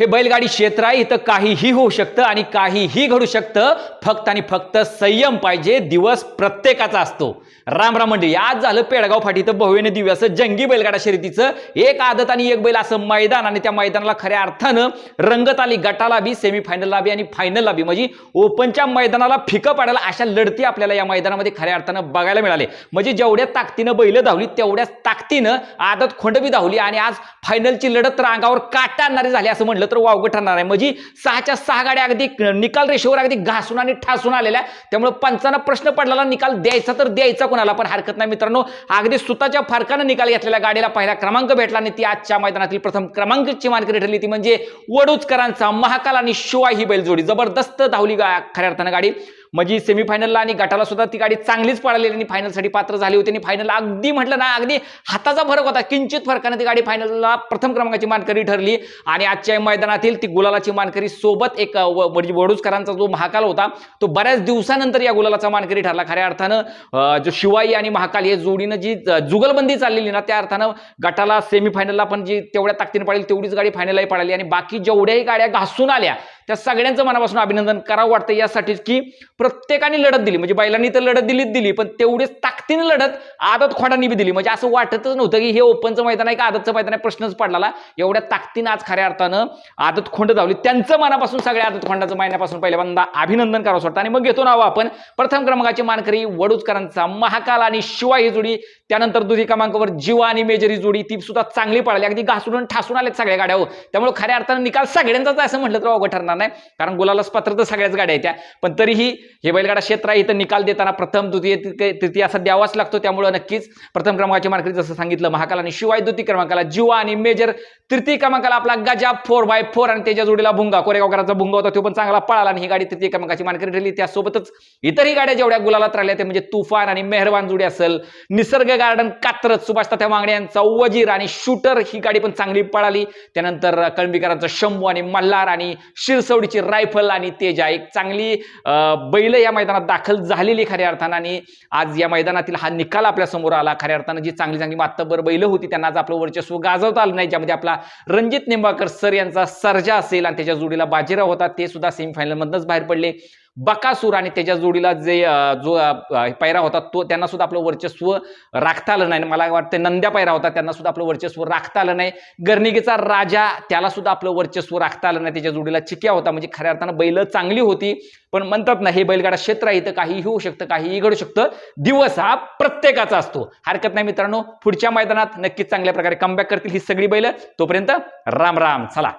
हे बैलगाडी क्षेत्र आहे इथं काहीही होऊ शकतं आणि काहीही घडू शकतं. फक्त आणि फक्त संयम पाहिजे दिवस प्रत्येकाचा असतो. राम राम मंडळी आज झालं पेडगाव फाटी इथं भव्यने दिव्य असं जंगी बैलगाडा शर्यतीचं. एक आदत आणि एक बैल असं मैदान आणि त्या मैदानाला खऱ्या अर्थानं रंगत आली गटाला बी सेमीफायनलला बी आणि फायनलला बी. म्हणजे ओपनच्या मैदानाला फिकं पाडायला अशा लढती आपल्याला या मैदानामध्ये खऱ्या अर्थानं बघायला मिळाले. म्हणजे जेवढ्या ताकदीनं बैल धावली तेवढ्याच ताकदीनं आदत खोंडबी धावली आणि आज फायनलची लढत रांगावर काटा आणणारी झाली असं म्हणलं तर वावगं ठरणार आहे. म्हणजे सहाच्या सहा गाड्या अगदी निकाल रेषेवर अगदी घासून आणि ठासून आलेल्या त्यामुळे पंचांना प्रश्न पडलेला निकाल द्यायचा तर द्यायचा कोणाला पण हरकत नाही मित्रांनो. अगदी सुताच्या फरकानं निकाल घेतलेल्या गाडीला पहिला क्रमांक भेटला आणि ती आजच्या मैदानातील प्रथम क्रमांकची मानकरी ठरली ती म्हणजे वडूचकरांचा महाकाल आणि शिवाय ही बैलजोडी. जबरदस्त धावली गा खऱ्या अर्थानं गाडी. म्हणजे सेमीफायनलला आणि गटाला सुद्धा ती गाडी चांगलीच पळालेली आणि फायनलसाठी पात्र झाली होती. आणि फायनल अगदी म्हटलं ना अगदी हाताचा फरक होता. किंचित फरकाने ती गाडी फायनलला प्रथम क्रमांकाची मानकरी ठरली. आणि आजच्या मैदानातील ती गुलालाची मानकरी सोबत एक म्हणजे वडूजकरांचा जो महाकाल होता तो बऱ्याच दिवसानंतर या गुलालाचा मानकरी ठरला. खऱ्या अर्थानं जो शिवाई आणि महाकाल हे जोडीनं जी जुगलबंदी चाललेली ना त्या अर्थानं गटाला सेमीफायनलला पण जी तेवढ्या ताकदीने पाळली तेवढीच गाडी फायनललाही पळाली. आणि बाकी जेवढ्याही गाड्या घासून आल्या त्या सगळ्यांचं मनापासून अभिनंदन करावं वाटतं यासाठीच की प्रत्येकाने लढत दिली. म्हणजे बैलांनी तर लढत दिलीच दिली पण तेवढीच ताकदीने लढत आदत खोडांनी बी दिली. म्हणजे असं वाटतच नव्हतं की हे ओपनचं मैदान आहे का आदतचं मैदान आहे? प्रश्नच पडला एवढ्या ताकदीनं आज खऱ्या अर्थानं आदत खोंड धावली. त्यांचं मनापासून सगळ्या आदत खोंडाचं महिन्यापासून पहिल्यांदा अभिनंदन करावं वाटतं. आणि मग घेतो नाव आपण प्रथम क्रमांकाची मानकरी वडूजकरांचा महाकाल आणि शिवाय ही जोडी. त्यानंतर दुसरी क्रमांकावर जीवा आणि मेजरी जोडी. ती सुद्धा चांगली पडली अगदी घासून ठासून आल्यात सगळ्या गाड्या हो. त्यामुळे खऱ्या अर्थानं निकाल सगळ्यांचाच असं म्हटलं तर अवघड ठरणार नाही. कारण गुलालाच पात्र तर सगळ्याच गाड्या आहेत त्या. पण तरीही हे बैलगाडा क्षेत्र आहे इथं निकाल देताना प्रथम द्वितीय तृतीय असा द्यावाच लागतो. त्यामुळे नक्कीच प्रथम क्रमांकाची मानकरी जसं सांगितलं महाकाल आणि शिवाय द्वितीय क्रमांकाला जीवा आणि मेजर तृतीय क्रमांकाला आपला गजा फोर बाय फोर आणि त्याच्या जोडीला भुंगा. कोरेगावकरांचा भुंगा होता तो पण चांगला पळाला आणि ही गाडी तृतीय क्रमांकाची मानकरी ठरली. त्यासोबतच इतरही गाड्या जेवढ्या गुलालात राहिल्या ते म्हणजे तुफान आणि मेहरवान जोडी असेल निसर्ग गार्डन कात्रज. सुभाष तात्या मांगडे यांचा वजीर आणि शूटर ही गाडी पण चांगली पळाली. त्यानंतर कळंबीकरांचा शंभू आणि मल्हार आणि शिरसवडीची रायफल आणि तेजा एक चांगली बैल या मैदानात दाखल झालेली खऱ्या अर्थानं आणि आज या मैदानातील हा निकाल आपल्यासमोर आला. खऱ्या अर्थानं जी चांगली चांगली मातबर बैल होती त्यांना आज आपलं वर्चस्व गाजवता आलं नाही. ज्यामध्ये आपला रणजित निंबाळकर सर यांचा सर्जा असेल आणि त्याच्या जोडीला बाजीराव होता ते सुद्धा सेमीफायनलमधनच बाहेर पडले. बकासूर आणि त्याच्या जोडीला जे जो पायरा पैरा होता तो त्यांना सुद्धा आपलं वर्चस्व राखता आलं नाही. मला वाटतं नंद्या पैरा होता त्यांना सुद्धा आपलं वर्चस्व राखता आलं नाही. गर्निकेचा राजा त्याला सुद्धा आपलं वर्चस्व राखता आलं नाही. त्याच्या जोडीला चिक्या होता म्हणजे खऱ्या अर्थानं बैल चांगली होती. पण म्हणतात ना हे बैलगाडा क्षेत्र आहे इथं काहीही होऊ शकतं काहीही घडू शकतं. दिवस हा प्रत्येकाचा असतो. हरकत नाही मित्रांनो पुढच्या मैदानात नक्कीच चांगल्या प्रकारे कमबॅक करतील ही सगळी बैल. तोपर्यंत राम राम चला.